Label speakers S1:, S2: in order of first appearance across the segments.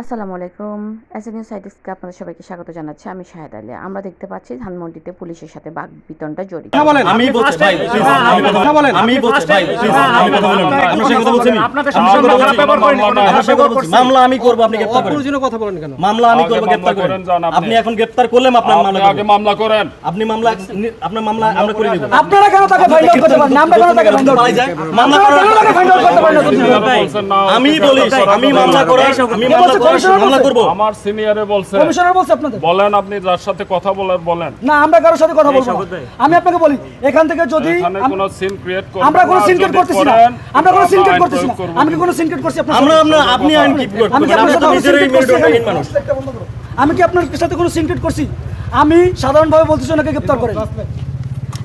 S1: আসসালামু আলাইকুম। S news সাইটিসকে আপনাদের সবাইকে স্বাগত জানাচ্ছি। আমি শাহেদ আলী। আমরা দেখতে পাচ্ছি ধানমন্ডিতে পুলিশের সাথে বাঘ বিতনটা জড়িত।
S2: কথা বলেন।
S3: আমি বলছি ভাই আমি কথা
S2: কথা বলেন।
S3: আমি বলছি। ভাই। মামলা আমি করব আপনি গ্রেফতার করেন।
S2: কথা বলেন কেন?
S3: মামলা আমি করব গ্রেফতার
S4: মামলা
S3: করেন
S4: আপনি।
S3: এখন গ্রেফতার করলে আপনার
S4: আপনি
S3: মামলা
S4: আগে মামলা করেন।
S3: আপনি মামলা আপনার মামলা আমরা করে নিব।
S2: আপনারা কেন তাকে ফাইন্ড আউট করতে পারেন? না আমরা কেন তাকে ফাইন্ড আউট
S3: মামলা করার
S2: করতে পারেন?
S4: বলছেন না,
S3: আমি বলি আমি মামলা করার আমি মামলা
S2: বলছে?
S3: করার
S2: কমিশনার
S3: মামলা
S2: বলছে?
S3: করব।
S4: আমার সিনিয়রে বলছে
S2: কমিশনার বলছে আপনাদের?
S4: বলেন আপনি যার সাথে কথা বলার বলেন।
S2: না আমরা কারোর সাথে কথা বলব আমি আপনাকে বলি এখান থেকে যদি
S4: কোনো সিন ক্রিয়েট
S2: আমরা কোনো সিনক্রেট করতেছি না। আমরা কোনো সিনক্রেট করতেছি না। আমি কি কোনো করছি আপনার
S3: আমরা
S2: সাথে?
S3: আমরা আপনি আইন কি করতে
S2: আমি আপনার সাথে
S3: নিজেরই
S2: সিনক্রেট করছি।
S3: মানুষ।
S2: আমি কি আপনার সাথে কোনো সিনক্রেট করছি? আমি সাধারণভাবে বলতেছি ওনাকে গ্রেপ্তার করেন।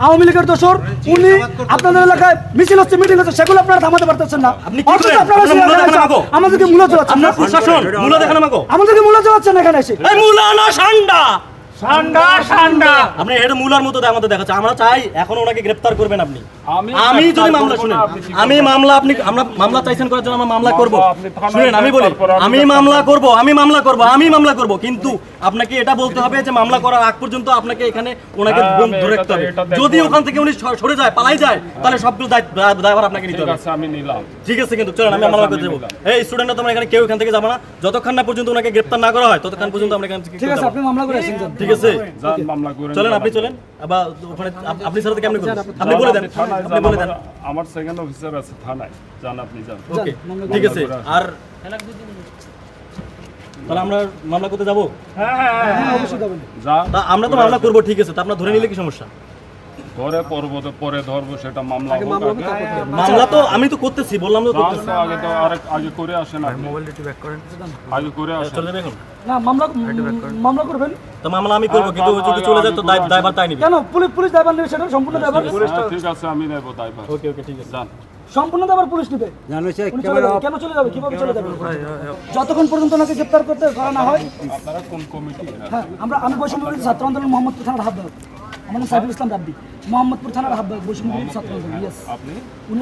S2: আওয়ামী লীগের দোষর উনি আপনাদের এলাকায় মিছিল হচ্ছে মিটিং হচ্ছে সেগুলো আপনারা থামাতে পারতেছেন না। অথচ আপনারা
S3: মূল্য।
S2: আমাদেরকে মূল্য চালাচ্ছেন
S3: আপনার প্রশাসন মূলা দেখান আমাকে।
S2: আমাদেরকে মূল্য চালাচ্ছেন এখানে এসে।
S3: না সান্ডা।
S2: ঠান্ডা ঠান্ডা
S3: আপনি এটা মূলার মতো আমাদের দেখাচ্ছে আমরা চাই এখন ওনাকে গ্রেফতার করবেন আপনি।
S4: আমি
S3: আমি যদি
S4: গ্রেফতার
S3: মামলা শুনেন আমি মামলা আপনি আমরা মামলা চাইছেন করার জন্য আমরা মামলা করব। শুনেন আমি বলি আমি মামলা করব আমি মামলা করব আমি মামলা করব। কিন্তু আপনাকে এটা বলতে হবে যে মামলা করার আগ পর্যন্ত আপনাকে এখানে ওনাকে
S4: হ্যাঁ,
S3: ধরে রাখতে হবে। যদি ওখান থেকে উনি সরে যায় পালাই যায় তাহলে সবগুলো দায়ভার আপনাকে নিতে
S4: ঠিক
S3: হবে।
S4: আছে আমি নিলাম।
S3: ঠিক আছে কিন্তু চলেন আমি মামলা করতে যাব। এই স্টুডেন্টরা তোমরা এখানে কেউ এখান থেকে যাব না। যতক্ষণ না পর্যন্ত ওনাকে গ্রেফতার না করা হয় ততক্ষণ পর্যন্ত আমরা এখান
S2: ঠিক আছে আপনি মামলা করে যান।
S3: ঠিক আছে?
S4: যান মামলা করেন
S3: চলেন আপনি চলেন। আবার ওখানে আপনি স্যার কেমন আপনি বলে দেন। আপনি বলে দেন।
S4: আমার- সেকেন্ড অফিসার আছে থানায় জান আপনি যান
S3: ওকে ঠিক আছে আর তাহলে আমরা মামলা করতে যাব?
S2: হ্যাঁ অবশ্যই যাবেন।
S4: যা
S3: আমরা তো মামলা করব ঠিক আছে তা আপনার ধরে নিলে কি সমস্যা?
S4: ধরে পর্বতে পরে ধরবো সেটা মামলা
S3: মামলা তো আমি তো করতেছি বললাম তো করতেছি।
S4: আগে তো আরেক আগে করে আসেন আপনি। আগে করে আসেন।
S3: চলে এখন
S2: না মামলা মামলা করবেন?
S3: তো মামলা আমি করব কিন্তু যদি চলে যায় তো দায়- দায়ভার তাই নিবে।
S2: কেন? পুলিশ পুলিশ দায়ভার নেবে সেটা সম্পূর্ণ দায়ভার?
S4: হ্যাঁ, ঠিক আছে আমি নেব দায়ভার।
S3: ওকে ওকে ঠিক আছে।
S4: যান।
S2: সম্পূর্ণ দায়ভার পুলিশ নেবে? কেন চলে যাবে? কীভাবে চলে যাবে? যতক্ষণ পর্যন্ত ওনাকে গ্রেপ্তার করতে করা না হয়
S4: আপনারা কোন কমিটি?
S2: হ্যাঁ। আমরা আমি বৈষম্য ছাত্র আন্দোলন মোহাম্মদপুর থানার হাত আমার নাম সাইফুল ইসলাম রাব্বি মোহাম্মদপুর থানার হাত বৈষম্য ছাত্র ইয়েস
S4: আপনি?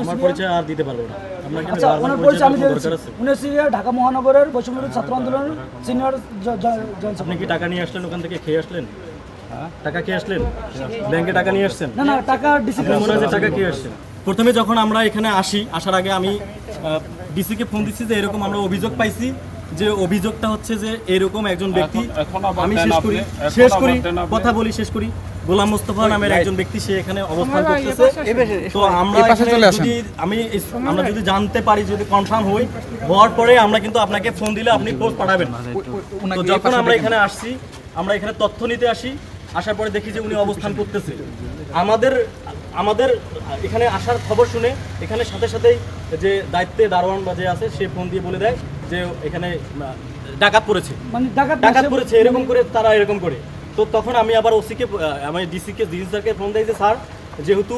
S3: আমার পরিচয় আর দিতে পারব না। আপনার কি
S2: আচ্ছা ওনার
S3: পরিচয়
S2: আমি উনি হচ্ছে ঢাকা মহানগরের বৈষম্য ছাত্র আন্দোলনের সিনিয়র
S3: আপনি কি টাকা নিয়ে আসলেন ওখান থেকে? খেয়ে আসলেন? টাকা খেয়ে আসলেন? ব্যাংকে টাকা নিয়ে আসছেন?
S2: না না টাকা ডিসিপ্লিন
S3: মনে হয় টাকা খেয়ে আসছেন? প্রথমে যখন আমরা এখানে আসি আসার আগে আমি ডিসিকে ফোন দিচ্ছি যে এরকম আমরা অভিযোগ পাইছি যে অভিযোগটা হচ্ছে যে এরকম একজন ব্যক্তি। আমি শেষ করি শেষ করি কথা বলি শেষ করি। গোলাম মোস্তফা নামের একজন ব্যক্তি সে এখানে অবস্থান করতেছে। তো আমরা যদি আমি আমরা যদি জানতে পারি যদি কনফার্ম হই হওয়ার পরে আমরা কিন্তু আপনাকে ফোন দিলে আপনি পোস্ট পাঠাবেন। তো যখন আমরা এখানে আসছি আমরা এখানে তথ্য নিতে আসি আসার পরে দেখি যে উনি অবস্থান করতেছে। আমাদের আমাদের এখানে আসার খবর শুনে এখানে সাথে সাথেই যে দায়িত্বে দারোয়ান বা যে আছে সে ফোন দিয়ে বলে দেয় যে এখানে ডাকাত পড়েছে।
S2: মানে ডাকাত
S3: ডাকাত পড়েছে এরকম করে তারা এরকম করে। তো তখন আমি আবার ওসিকে আমি ডিসিকে ডিসি স্যারকে ফোন দিই যে, স্যার, যেহেতু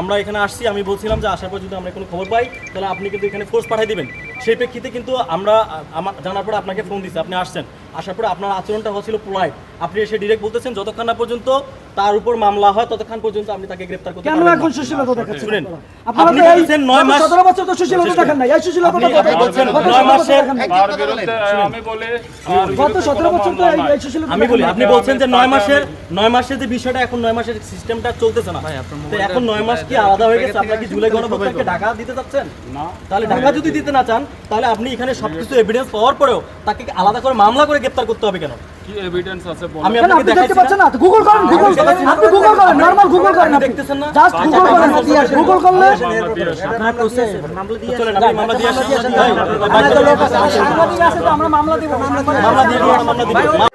S3: আমরা এখানে আসছি, আমি বলছিলাম যে আসার পর যদি আমরা কোনো খবর পাই, তাহলে আপনি কিন্তু এখানে ফোর্স পাঠিয়ে দেবেন। সেই প্রেক্ষিতে কিন্তু আমরা আমার জানার পর আপনাকে ফোন দিচ্ছি আপনি আসছেন। আসার পরে আপনার আচরণটা হচ্ছিল পোলাইট আপনি এসে ডিরেক্ট বলতেছেন যতক্ষণ না পর্যন্ত তার উপর মামলা হয় ততক্ষণ পর্যন্ত আপনি তাকে গ্রেফতার করতে
S2: কেন এখন সুশীলতা দেখাচ্ছেন?
S3: শুনেন, আপনি বলছেন নয় মাস-
S2: সতেরো বছর তো সুশীলতা দেখেন নাই। এই সুশীলতা
S3: আপনি বলছেন
S2: গত
S3: নয় মাসের-
S4: তার বিরুদ্ধে আমি বলি
S2: গত
S4: বিরুদ্ধে
S2: সতেরো
S4: কোনো
S2: বছর তো এই- সুশীলতা
S3: আমি বলি আপনি বলছেন যে
S4: আমি-
S3: নয় মাসের নয় মাসের যে বিষয়টা এখন নয় মাসের সিস্টেমটা চলতেছে না। তো এখন নয় মাস কি আলাদা হয়ে গেছে? আপনার কি জুলাই গণভোটকে ঢাকা দিতে চাচ্ছেন?
S4: না।
S3: তাহলে ঢাকা যদি দিতে না চান তাহলে আপনি এখানে সবকিছু এভিডেন্স পাওয়ার পরেও তাকে আলাদা করে মামলা করে গ্রেপ্তার করতে হবে কেন?
S4: কি এভিডেন্স আছে
S3: আমি আপনাকে
S2: আপনি দেখতে পাচ্ছেন না? গুগল করেন গুগল। আপনি গুগল করেন নরমাল গুগল করেন
S3: আপনি। দেখতেছেন না?
S2: জাস্ট গুগল করেন গুগল করলে
S4: মামলা দিয়ে আসেন।
S3: চলেন আমি মামলা দিয়ে আসি
S2: আছে তো আমরা মামলা দিব
S3: মামলা দিয়ে দিই, মামলা দিয়ে দিই। মা-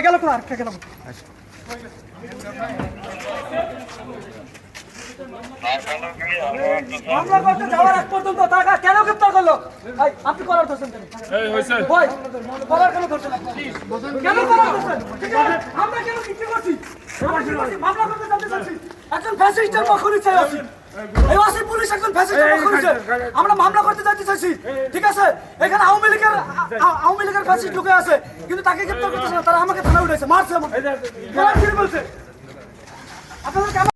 S2: ওই গেল কোথায়? আরেকটা গেল মামলা করতে যাওয়ার আগ পর্যন্ত তারা কেন গ্রেপ্তার করল? ভাই আপনি করার ধরছেন ভাই করার কেন ধরছেন কেন করার ধরছেন আমরা কেন কি কি করছি? আমরা কি করছি? মামলা করতে জানতে চাচ্ছি একজন ফ্যাসিস্টের পক্ষই চাই এই ওয়াসি পুলিশ একজন ফ্যাসিস্ট আমরা মামলা করতে জানতে চাইছি। ঠিক আছে? এখানে আওয়ামী লীগের আওয়ামী লীগের ফ্যাসিস্ট ঢুকে আছে কিন্তু তাকে গ্রেপ্তার করতেছে না তারা আমাকে থানা উঠেছে মারছে আমাকে। বলছে? আপনাদের